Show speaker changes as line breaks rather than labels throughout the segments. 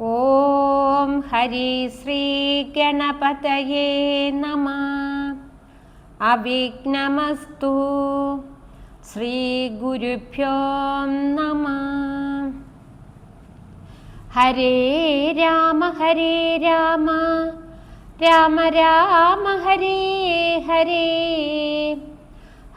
ഓം ഹരി ശ്രീ ഗണപതയേ നമ. അവിഘ്നമസ്തു. ശ്രീ ഗുരുഭ്യോ നമ. ഹരേ രാമ ഹരേ രാമ. രാമ രാമ ഹരേ ഹരേ.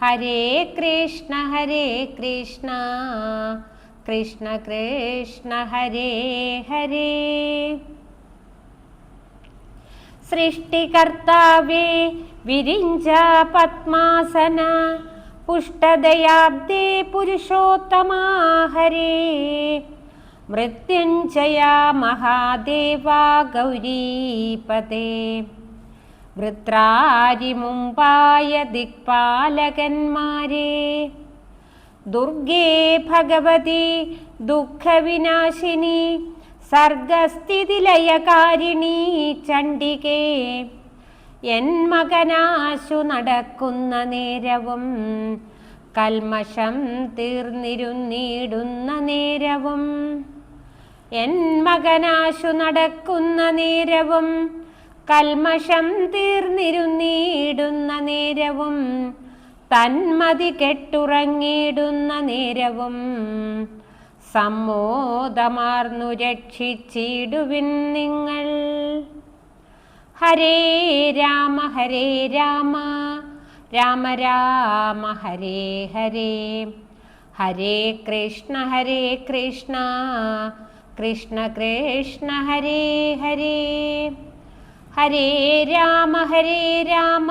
ഹരേ കൃഷ്ണ ഹരേ കൃഷ്ണ. കൃഷ്ണ കൃഷ്ണ ഹരേ ഹരേ. സൃഷ്ടികർത്താവേ വിരിഞ്ച പത്മാസന പുഷ്ടദയാബ്ദേ പുരുഷോത്തമാ ഹരേ. മൃത്യുഞ്ജയ മഹാദേവ ഗൗരീപതേ. വൃത്രാരി മുമ്പായ ദിക്പാലകന്മാരെ. ദുർഗേ ഭഗവതി ദുഃഖവിനാശിനി സർഗസ്ഥിതിലയകാരിണി ചണ്ഡികേ. എൻ മകനാശു നടക്കുന്ന നേരവും കൽമശം തീർന്നിരുന്നിടുന്ന നേരവും. എൻ മകനാശു നടക്കുന്ന നേരവും കൽമശം തീർന്നിരുന്നിടുന്ന നേരവും. തന്മതി കെട്ടുറങ്ങിയിടുന്ന നേരവും സമ്മോദമാർന്നു രക്ഷിച്ചിടുവിൻ നിങ്ങൾ. ഹരേ രാമ ഹരേ രാമ രാമ രാമ ഹരേ ഹരേ. ഹരേ കൃഷ്ണ ഹരേ കൃഷ്ണ കൃഷ്ണ കൃഷ്ണ ഹരേ ഹരേ. ഹരേ രാമ ഹരേ രാമ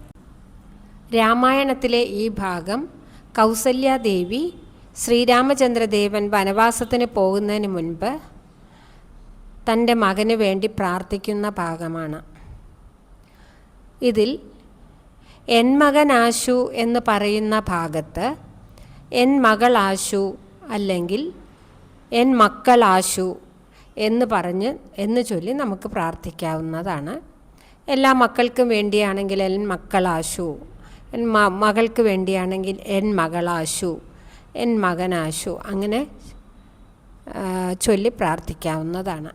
രാമായണത്തിലെ ഈ ഭാഗം കൗസല്യാദേവി ശ്രീരാമചന്ദ്രദേവൻ വനവാസത്തിന് പോകുന്നതിന് മുൻപ് തന്റെ മകന് വേണ്ടി പ്രാർത്ഥിക്കുന്ന ഭാഗമാണ്. ഇതിൽ എൻ മകൻ ആശു എന്ന് പറയുന്ന ഭാഗത്ത് എൻ മകൾ ആശു അല്ലെങ്കിൽ എൻ മക്കൾ ആശു എന്ന് പറഞ്ഞ് എന്ന് ചൊല്ലി നമുക്ക് പ്രാർത്ഥിക്കാവുന്നതാണ്. എല്ലാ മക്കൾക്കും വേണ്ടിയാണെങ്കിൽ എൻ മക്കളാശു മകൾക്ക് വേണ്ടിയാണെങ്കിൽ എൻ മകളാശു എൻ മകനാശു അങ്ങനെ ചൊല്ലി പ്രാർത്ഥിക്കാവുന്നതാണ്.